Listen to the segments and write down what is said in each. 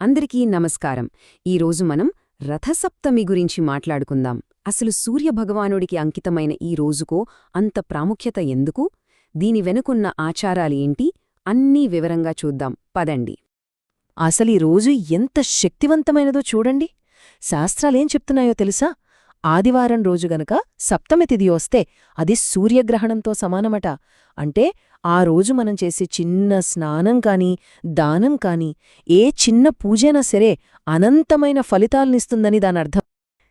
అందరికీ నమస్కారం. ఈరోజు మనం రథసప్తమి గురించి మాట్లాడుకుందాం. అసలు సూర్యభగవానుడికి అంకితమైన ఈ రోజుకో అంత ప్రాముఖ్యత ఎందుకు? దీని వెనుకున్న ఆచారాలేంటి అన్నీ వివరంగా చూద్దాం. పదండి. అసలీ రోజు ఎంత శక్తివంతమైనదో చూడండి. శాస్త్రాలేం చెప్తున్నాయో తెలుసా? ఆదివారం రోజు గనక సప్తమి తిథి వస్తే అది సూర్యగ్రహణంతో సమానమట. అంటే ఆ రోజు మనం చేసే చిన్న స్నానం కానీ దానం కానీ ఏ చిన్న పూజైనా సరే అనంతమైన ఫలితాలనిస్తుందని దానర్థం.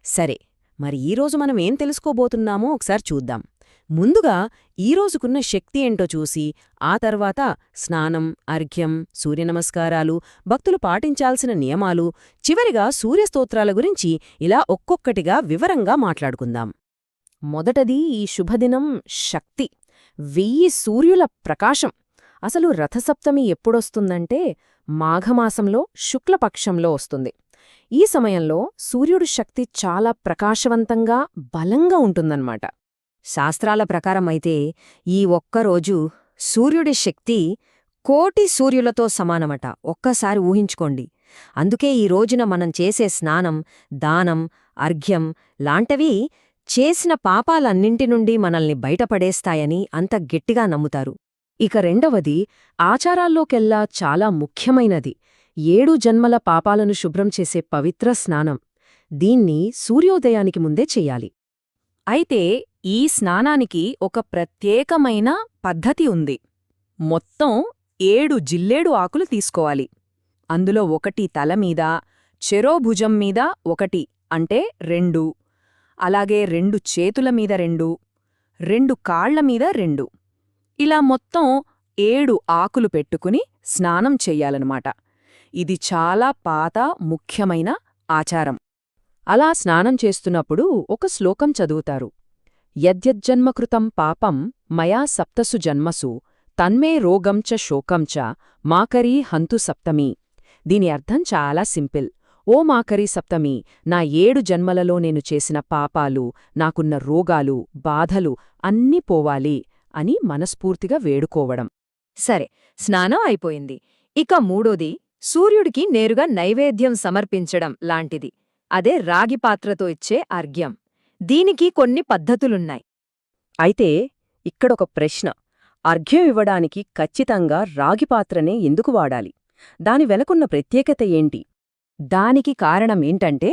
సరే మరి ఈరోజు మనం ఏం తెలుసుకోబోతున్నామో ఒకసారి చూద్దాం. ముందుగా ఈ రోజుకున్న శక్తి ఏంటో చూసి ఆ తర్వాత స్నానం అర్ఘ్యం సూర్యనమస్కారాలు భక్తులు పాటించాల్సిన నియమాలు చివరిగా సూర్యస్తోత్రాల గురించి ఇలా ఒక్కొక్కటిగా వివరంగా మాట్లాడుకుందాం. మొదటది ఈ శుభదినం శక్తి. వెయ్యి సూర్యుల ప్రకాశం. అసలు రథసప్తమి ఎప్పుడొస్తుందంటే మాఘమాసంలో శుక్లపక్షంలో వస్తుంది. ఈ సమయంలో సూర్యుడు శక్తి చాలా ప్రకాశవంతంగా బలంగా ఉంటుందన్నమాట. శాస్త్రాల ప్రకారమైతే ఈ ఒక్కరోజు సూర్యుడి శక్తి కోటి సూర్యులతో సమానమట. ఒక్కసారి ఊహించుకోండి. అందుకే ఈ రోజున మనం చేసే స్నానం దానం అర్ఘ్యం లాంటివి చేసిన పాపాలన్నింటి నుండి మనల్ని బయటపడేస్తాయని అంత గట్టిగా నమ్ముతారు. ఇక రెండవది ఆచారాల్లోకెల్లా చాలా ముఖ్యమైనది. ఏడు జన్మల పాపాలను శుభ్రం చేసే పవిత్ర స్నానం. దీన్ని సూర్యోదయానికి ముందే చెయ్యాలి అయితే ఈ స్నానానికి ఒక ప్రత్యేకమైన పద్ధతి ఉంది. మొత్తం ఏడు జిల్లేడు ఆకులు తీసుకోవాలి. అందులో ఒకటి తలమీద చెరోభుజం మీద ఒకటి అంటే రెండు. అలాగే రెండు చేతుల మీద రెండు రెండు కాళ్ళ మీద రెండు. ఇలా మొత్తం ఏడు ఆకులు పెట్టుకుని స్నానం చెయ్యాలనమాట ఇది చాలా పాత ముఖ్యమైన ఆచారం. అలా స్నానం చేస్తున్నప్పుడు ఒక శ్లోకం చదువుతారు. యద్యజ్జన్మకృతం పాపం మయా సప్తసు జన్మసు తన్మే రోగం చ శోకం చ మాకరీ హంతు సప్తమి. దీని అర్థం చాలా సింపుల్. ఓ మాకరీ సప్తమి నా ఏడు జన్మలలో నేను చేసిన పాపాలు నాకున్న రోగాలు బాధలు అన్నీ పోవాలి అని మనస్ఫూర్తిగా వేడుకోవడం. సరే స్నానం అయిపోయింది. ఇక మూడోది సూర్యుడికి నేరుగా నైవేద్యం సమర్పించడం లాంటిది. అదే రాగి పాత్రతో ఇచ్చే అర్ఘ్యం. దీనికి కొన్ని పద్ధతులున్నాయి. అయితే ఇక్కడొక ప్రశ్న. అర్ఘ్యం ఇవ్వడానికి ఖచ్చితంగా రాగిపాత్రనే ఎందుకు వాడాలి? దాని వెనకున్న ప్రత్యేకత ఏంటి? దానికి కారణమేంటంటే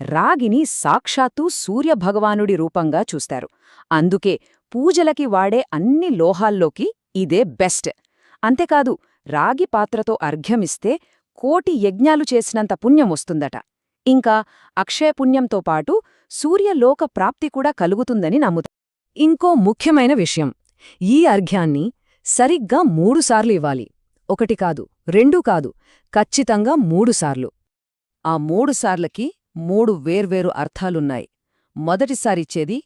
రాగిని సాక్షాత్తూ సూర్యభగవానుడి రూపంగా చూస్తారు. అందుకే పూజలకి వాడే అన్ని లోహాల్లోకి ఇదే బెస్ట్. అంతేకాదు రాగి పాత్రతో అర్ఘ్యమిస్తే కోటి యజ్ఞాలు చేసినంత పుణ్యం వస్తుందట. ఇంకా అక్షయపుణ్యంతో పాటు సూర్యలోక ప్రాప్తి కూడా కలుగుతుందని నమ్ముతా. ఇంకో ముఖ్యమైన విషయం. ఈ అర్ఘ్యాన్ని సరిగ్గా మూడుసార్లు ఇవ్వాలి. ఒకటి కాదు రెండూ కాదు ఖచ్చితంగా మూడుసార్లు ఆ మూడుసార్లకి మూడు వేర్వేరు అర్థాలున్నాయి. మొదటిసారిచ్చేది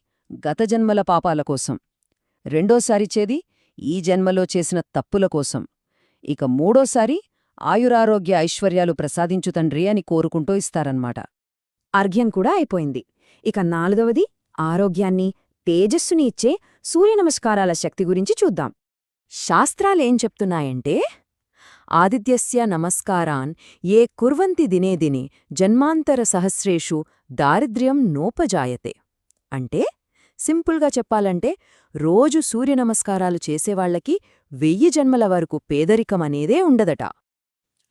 గత జన్మల పాపాల కోసం. రెండోసారిచ్చేది ఈ జన్మలో చేసిన తప్పుల కోసం. ఇక మూడోసారి ఆయురారోగ్య ఐశ్వర్యాలు ప్రసాదించు తండ్రి అని కోరుకుంటూ ఇస్తారన్నమాట. అర్ఘ్యం కూడా అయిపోయింది. ఇక నాలుగవది ఆరోగ్యాన్ని తేజస్సుని ఇచ్చే సూర్యనమస్కారాల శక్తి గురించి చూద్దాం. శాస్త్రాలేం చెప్తున్నాయంటే ఆదిత్యస్య నమస్కారాన్ ఏ కుర్వంతి దినే దినే జన్మాంతర సహస్రేషు దారిద్ర్యం నోపజాయతే. అంటే సింపుల్గా చెప్పాలంటే రోజు సూర్యనమస్కారాలు చేసేవాళ్ళకి వెయ్యి జన్మల వరకు పేదరికమనేదే ఉండదట.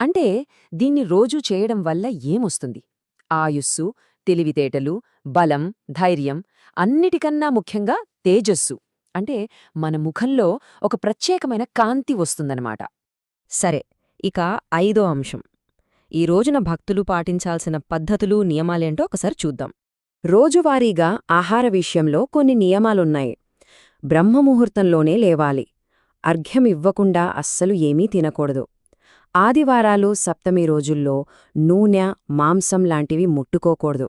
అంటే దీన్ని రోజూ చేయడం వల్ల ఏమొస్తుంది? ఆయుస్సు తెలివితేటలు బలం ధైర్యం అన్నిటికన్నా ముఖ్యంగా తేజస్సు. అంటే మన ముఖంలో ఒక ప్రత్యేకమైన కాంతి వస్తుందన్నమాట. సరే ఇక ఐదో అంశం. ఈ రోజున భక్తులు పాటించాల్సిన పద్ధతులు నియమాలేంటో ఒకసారి చూద్దాం. రోజువారీగా ఆహార విషయంలో కొన్ని నియమాలున్నాయి. బ్రహ్మముహూర్తంలోనే లేవాలి. అర్ఘ్యమివ్వకుండా అస్సలు ఏమీ తినకూడదు. ఆదివారాలు సప్తమి రోజుల్లో నూనె మాంసం లాంటివి ముట్టుకోకూడదు.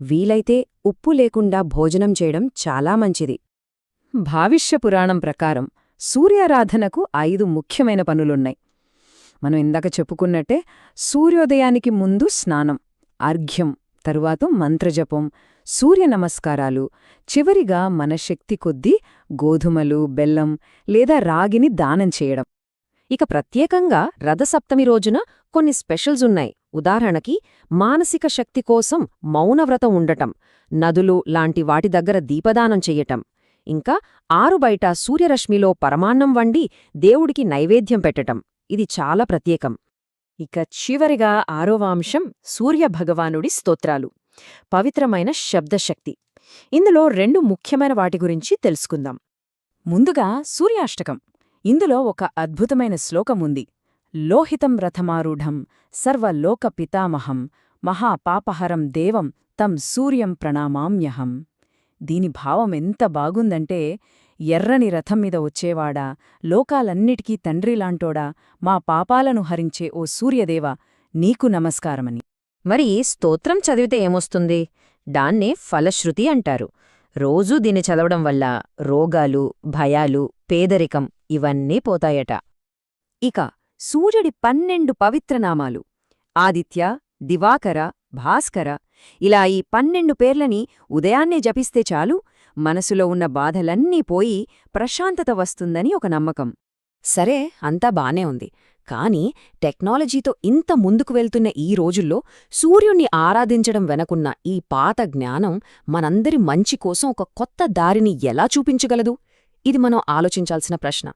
వీలైతే ఉప్పు లేకుండా భోజనం చేయడం చాలా మంచిది. భావిష్య పురాణం ప్రకారం సూర్యారాధనకు ఐదు ముఖ్యమైన పనులున్నాయి. మనం ఇందాక చెప్పుకున్నట్టే సూర్యోదయానికి ముందు స్నానం అర్ఘ్యం తరువాత మంత్రజపం సూర్య నమస్కారాలు చివరిగా మన శక్తి కొద్దీ గోధుమలు బెల్లం లేదా రాగిని దానం చేయడం. ఇక ప్రత్యేకంగా రథసప్తమి రోజున కొన్ని స్పెషల్స్ ఉన్నాయి. ఉదాహరణకి మానసిక శక్తి కోసం మౌనవ్రతం ఉండటం నదులు లాంటి వాటి దగ్గర దీపదానం చెయ్యటం. ఇంకా ఆరుబయట సూర్యరశ్మిలో పరమాన్నం వండి దేవుడికి నైవేద్యం పెట్టటం. ఇది చాలా ప్రత్యేకం. ఇక చివరిగా ఆరోవాంశం సూర్యభగవానుడి స్తోత్రాలు. పవిత్రమైన శబ్దశక్తి. ఇందులో రెండు ముఖ్యమైన వాటి గురించి తెలుసుకుందాం. ముందుగా సూర్యాష్టకం. ఇందులో ఒక అద్భుతమైన శ్లోకముంది లోహితం రథమారూఢం సర్వలోక పితామహం మహాపాపహరం దేవం తం సూర్యం ప్రణామామ్యహం. దీని భావం ఎంత బాగుందంటే ఎర్రని రథం మీద వచ్చేవాడా లోకాలన్నిటికీ తండ్రిలాంటోడా మా పాపాలను హరించే ఓ సూర్యదేవ నీకు నమస్కారమని. మరి స్తోత్రం చదివితే ఏమొస్తుంది? దాన్నే ఫలశ్రుతి అంటారు. రోజూ దీన్ని చదవడం వల్ల రోగాలు భయాలు పేదరికం ఇవన్నీ పోతాయట. ఇక సూర్యుడి పన్నెండు పవిత్రనామాలు. ఆదిత్య దివాకర భాస్కర ఇలా ఈ పన్నెండు పేర్లని ఉదయాన్నే జపిస్తే చాలు మనసులో ఉన్న బాధలన్నీ పోయి ప్రశాంతత వస్తుందని ఒక నమ్మకం. సరే అంతా బానే ఉంది. కానీ టెక్నాలజీతో ఇంత ముందుకు వెళ్తున్న ఈ రోజుల్లో సూర్యుణ్ణి ఆరాధించడం వెనకున్న ఈ పాత జ్ఞానం మనందరి మంచి కోసం ఒక కొత్త దారిని ఎలా చూపించగలదు? ఇది మనం ఆలోచించాల్సిన ప్రశ్న.